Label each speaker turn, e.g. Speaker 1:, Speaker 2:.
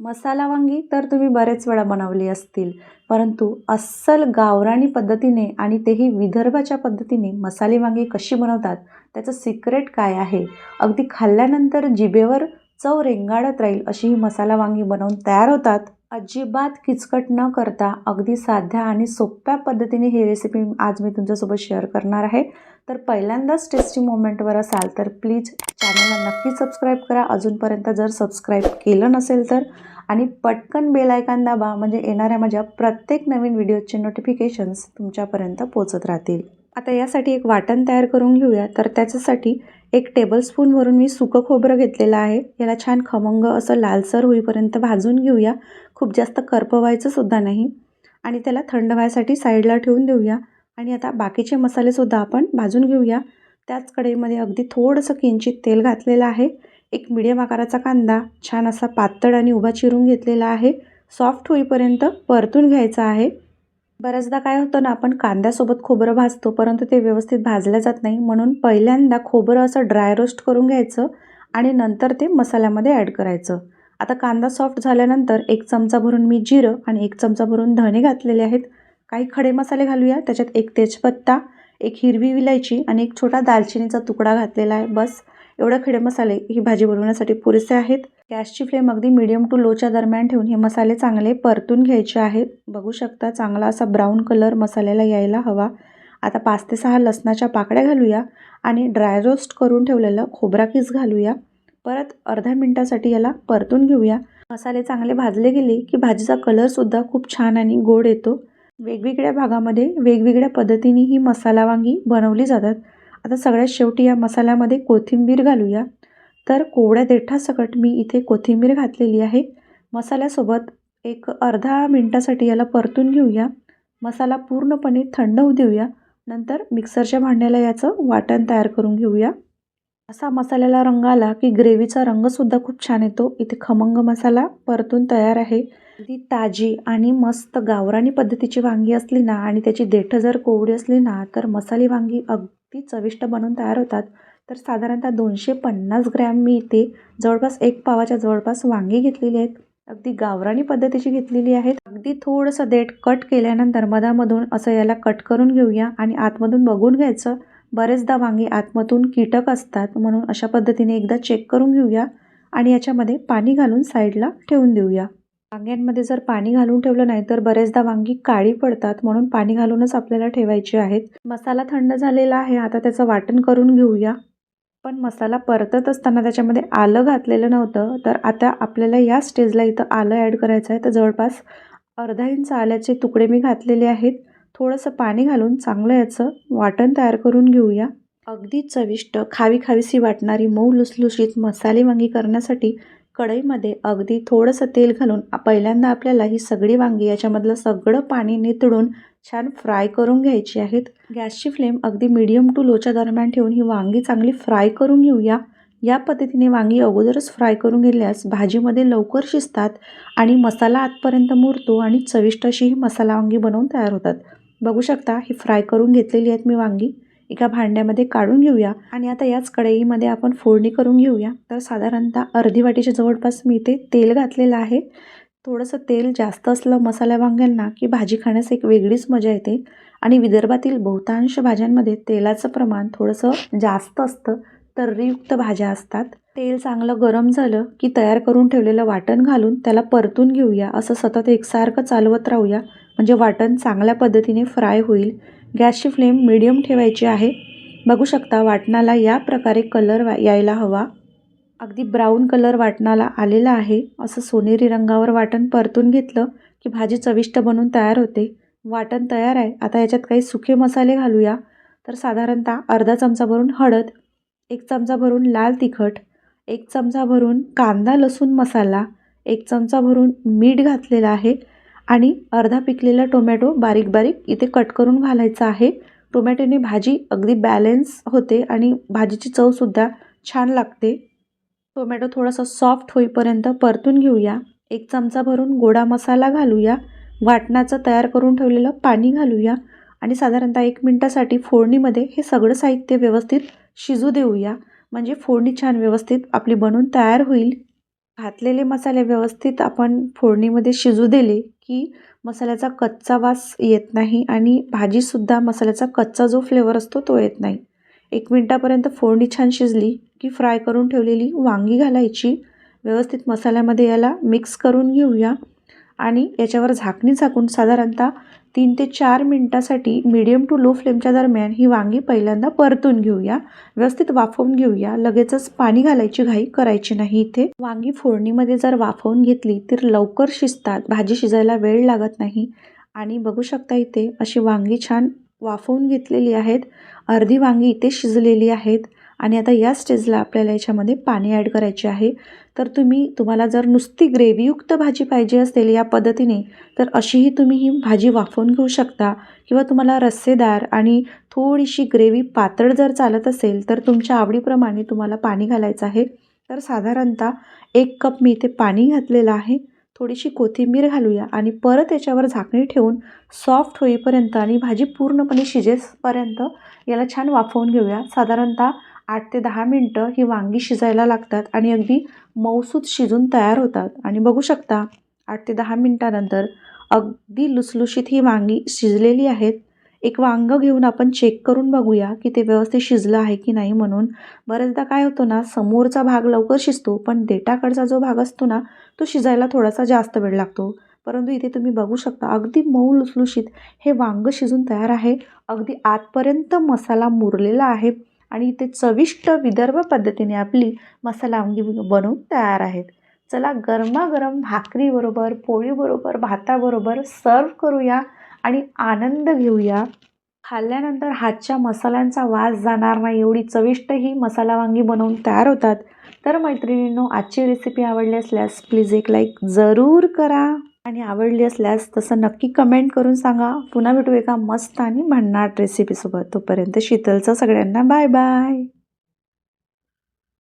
Speaker 1: मसाला वांगी तर तुम्ही बरेच वेळा बनवली असतील. परंतु अस्सल गावरानी पद्धतीने आणि तेही विदर्भाच्या पद्धतीने मसाले वांगी कशी बनवतात त्याचं सिक्रेट काय आहे? अगदी खाल्ल्यानंतर जिभेवर चव रेंगाळत राहील अशी ही मसाला वांगी बनवून तयार होतात? अजिबात किचकट न करता अगदी साध्या आणि सोप्या पद्धतीने ही रेसिपी आज मी तुमच्यासोबत शेअर करणार आहे. तर पहिल्यांदाच टेस्टी मोमेंटवर असाल तर प्लीज चॅनलला नक्की सबस्क्राईब करा. अजूनपर्यंत जर सबस्क्राईब केलं नसेल तर आणि पटकन बेल आयकॉन दाबा म्हणजे येणाऱ्या माझ्या प्रत्येक नवीन व्हिडिओचे नोटिफिकेशन्स तुमच्यापर्यंत पोचत राहतील. आता यासाठी एक वाटण तयार करून घेऊया. तर त्याच्यासाठी एक टेबलस्पूनवरून मी सुकं खोबरं घेतलेलं आहे. याला छान खमंग असं लालसर होईपर्यंत भाजून घेऊया. खूप जास्त करपवायचं सुद्धा नाही. आणि त्याला थंड व्हायसाठी साईडला ठेवून देऊया. आणि आता बाकीचे मसालेसुद्धा आपण भाजून घेऊया. त्याच कढईमध्ये अगदी थोडंसं किंचित तेल घातलेलं आहे. एक मिडियम आकाराचा कांदा छान असा पातळ आणि उभा चिरून घेतलेला आहे. सॉफ्ट होईपर्यंत परतून घ्यायचा आहे. बऱ्याचदा काय होतं ना आपण कांद्यासोबत खोबरं भाजतो परंतु ते व्यवस्थित भाजलं जात नाही. म्हणून पहिल्यांदा खोबरं असं ड्राय रोस्ट करून घ्यायचं आणि नंतर ते मसाल्यामध्ये ॲड करायचं. आता कांदा सॉफ्ट झाल्यानंतर एक चमचा भरून मी जिरं आणि एक चमचा भरून धणे घातलेले आहेत. काही खडे मसाले घालूया. त्याच्यात एक तेजपत्ता एक हिरवी विलायची आणि एक छोटा दालचिनीचा तुकडा घातलेला आहे. बस एवढे खडे मसाले ही भाजी बनवण्यासाठी पुरेसे आहेत. गॅसची फ्लेम अगदी मिडियम टू लोच्या दरम्यान ठेवून हे मसाले चांगले परतून घ्यायचे आहेत. बघू शकता चांगला असा ब्राऊन कलर मसाल्याला यायला हवा. आता पाच ते सहा लसणाच्या पाकड्या घालूया आणि ड्राय रोस्ट करून ठेवलेलं खोबरा किस घालूया. परत अर्ध्या मिनटासाठी याला परतून घेऊया. मसाले चांगले भाजले गेले की भाजीचा कलरसुद्धा खूप छान आणि गोड येतो. वेगवेगळ्या भागामध्ये वेगवेगळ्या पद्धतीने ही मसाला वांगी बनवली जातात. आता सगळ्यात शेवटी या मसाल्यामध्ये कोथिंबीर घालूया. तर कोवड्या देठासकट मी इथे कोथिंबीर घातलेली आहे. मसाल्यासोबत एक अर्धा मिनटासाठी याला परतून घेऊया. मसाला पूर्णपणे थंड होऊ देऊया. नंतर मिक्सरच्या भांड्याला याचं वाटण तयार करून घेऊया. असा मसाल्याला रंग आला की ग्रेव्हीचा रंगसुद्धा खूप छान येतो. इथे खमंग मसाला परतून तयार आहे. ती ताजी आणि मस्त गावरानी पद्धतीची वांगी असली ना आणि त्याची देठं जर कोवडी असली ना तर मसाली वांगी अगदी चविष्ट बनून तयार होतात. तर साधारणतः दोनशे पन्नास ग्रॅम मी इथे जवळपास एक पावाच्या जवळपास वांगी घेतलेली आहेत. अगदी गावरानी पद्धतीची घेतलेली आहेत. अगदी थोडंसं देठ कट केल्यानंतर मधामधून असं याला कट करून घेऊया आणि आतमधून बघून घ्यायचं. बरेचदा वांगी आतमधून कीटक असतात म्हणून अशा पद्धतीने एकदा चेक करून घेऊया आणि याच्यामध्ये पाणी घालून साईडला ठेवून देऊया. वांग्यांमध्ये जर पाणी घालून ठेवलं नाही तर बरेचदा वांगी काळी पडतात म्हणून पाणी घालूनच आपल्याला ठेवायची आहेत. मसाला थंड झालेला आहे आता त्याचं वाटण करून घेऊया. पण मसाला परतत असताना त्याच्यामध्ये आलं घातलेलं नव्हतं तर आता आपल्याला या स्टेजला इथं आलं ॲड करायचं आहे. तर जवळपास अर्धा इंच आल्याचे तुकडे मी घातलेले आहेत. थोडंसं पाणी घालून चांगलं याचं वाटण तयार करून घेऊया. अगदी चविष्ट खावी खावीशी वाटणारी मऊ लुसलुशीत मसाले वांगी करण्यासाठी कढईमध्ये अगदी थोडंसं तेल घालून पहिल्यांदा आपल्याला ही सगळी वांगी याच्यामधलं सगळं पाणी नितळून छान फ्राय करून घ्यायची आहेत. गॅसची फ्लेम अगदी मिडियम टू लोच्या दरम्यान ठेवून ही वांगी चांगली फ्राय करून घेऊया. या पद्धतीने वांगी अगोदरच फ्राय करून घेतल्यास भाजीमध्ये लवकर शिजतात आणि मसाला आतपर्यंत मुरतो आणि चविष्ट अशी ही मसाला वांगी बनवून तयार होतात. बघू शकता ही फ्राय करून घेतलेली आहेत मी वांगी. एका भांड्यामध्ये काढून घेऊया आणि आता याच कढईमध्ये आपण फोडणी करून घेऊया. तर साधारणतः अर्धी वाटीच्या जवळपास मी इथे तेल घातलेलं आहे. थोडंसं तेल जास्त असलं मसाल्या वांग्यांना की भाजी खाण्यास एक वेगळीच मजा येते. आणि विदर्भातील बहुतांश भाज्यांमध्ये तेलाचं प्रमाण थोडंसं जास्त असतं. तर्रीयुक्त भाज्या असतात. तेल चांगलं गरम झालं की तयार करून ठेवलेलं वाटण घालून त्याला परतून घेऊया. असं सतत एकसारखं चालवत राहूया. म्हणजे वाटण चांगल्या पद्धतीने फ्राय होईल. गॅसची फ्लेम मिडियम ठेवायची आहे. बघू शकता वाटणाला या प्रकारे कलर यायला हवा. अगदी ब्राऊन कलर वाटणाला आलेला आहे. असं सोनेरी रंगावर वाटण परतून घेतलं की भाजी चविष्ट बनून तयार होते. वाटण तयार आहे. आता याच्यात काही सुके मसाले घालूया. तर साधारणतः अर्धा चमचा भरून हळद एक चमचा भरून लाल तिखट एक चमचा भरून कांदा लसूण मसाला एक चमचा भरून मीठ घातलेलं आहे. आणि अर्धा पिकलेला टोमॅटो बारीक बारीक इथे कट करून घालायचा आहे. टोमॅटोने भाजी अगदी बॅलेन्स होते आणि भाजीची चवसुद्धा छान लागते. टोमॅटो थोडासा सॉफ्ट होईपर्यंत परतून घेऊया. एक चमचा भरून गोडा मसाला घालूया. वाटणाचं तयार करून ठेवलेलं पाणी घालूया. आणि साधारणतः एक मिनटासाठी फोडणीमध्ये हे सगळं साहित्य व्यवस्थित शिजू देऊया. म्हणजे फोडणी छान व्यवस्थित आपली बनवून तयार होईल. घातलेले मसाले व्यवस्थित आपण फोडणीमध्ये शिजू दिले. की मसाल्याचा कच्चा वास येत नाही आणि भाजीसुद्धा मसाल्याचा कच्चा जो फ्लेवर असतो तो येत नाही. एक मिनटापर्यंत फोडणी छान शिजली की फ्राय करून ठेवलेली वांगी घालायची. व्यवस्थित मसाल्यामध्ये याला मिक्स करून घेऊया. आणि याच्यावर झाकणी झाकून साधारणतः तीन ते चार मिनटासाठी मीडियम टू लो फ्लेमच्या दरम्यान ही वांगी पहिल्यांदा परतून घेऊया. व्यवस्थित वाफवून घेऊया. लगेचच पाणी घालायची घाई करायची नाही इथे. वांगी फोडणीमध्ये जर वाफवून घेतली तर लवकर शिजतात. भाजी शिजायला वेळ लागत नाही. आणि बघू शकता इथे अशी वांगी छान वाफवून घेतलेली आहेत. अर्धी वांगी इथे शिजलेली आहेत. आणि आता या स्टेजला आपल्याला याच्यामध्ये पाणी ॲड करायचे आहे. तर तुम्ही तुम्हाला जर नुसती ग्रेव्हीयुक्त भाजी पाहिजे असेल या पद्धतीने तर अशीही तुम्ही ही भाजी वाफवून घेऊ शकता. किंवा तुम्हाला रस्सेदार आणि थोडीशी ग्रेव्ही पातळ जर चालत असेल तर तुमच्या आवडीप्रमाणे तुम्हाला पाणी घालायचं आहे. तर साधारणतः एक कप मी इथे पाणी घातलेलं आहे. थोडीशी कोथिंबीर घालूया आणि परत याच्यावर झाकणी ठेवून सॉफ्ट होईपर्यंत आणि भाजी पूर्णपणे शिजेसपर्यंत याला छान वाफवून घेऊया. साधारणतः आठ ते दहा मिनटं ही वांगी शिजायला लागतात आणि अगदी मऊसूत शिजून तयार होतात. आणि बघू शकता आठ ते दहा मिनटानंतर अगदी लुसलुशीत ही वांगी शिजलेली आहेत. एक वांगं घेऊन आपण चेक करून बघूया की ते व्यवस्थित शिजलं आहे की नाही म्हणून. बरेचदा काय होतो ना समोरचा भाग लवकर शिजतो पण देटाकडचा जो भाग असतो ना तो शिजायला थोडासा जास्त वेळ लागतो. परंतु इथे तुम्ही बघू शकता अगदी मऊ लुसलुशीत हे वांगं शिजून तयार आहे. अगदी आतपर्यंत मसाला मुरलेला आहे. आणि इथे चविष्ट विदर्भ पद्धतीने आपली मसाला वांगी बनवून तयार आहेत. चला गरमागरम भाकरीबरोबर पोळीबरोबर भाताबरोबर सर्व करूया आणि आनंद घेऊया. खाल्ल्यानंतर हातच्या मसाल्यांचा वास जाणार नाही एवढी चविष्ट ही मसाला वांगी बनवून तयार होतात. तर मैत्रिणींनो आजची रेसिपी आवडली असल्यास प्लीज एक लाईक जरूर करा. आणि आवडली असल्यास तसं नक्की कमेंट करून सांगा. पुन्हा भेटू एका मस्त आणि भन्नाट रेसिपीसोबत तोपर्यंत शीतलचं सगळ्यांना बाय बाय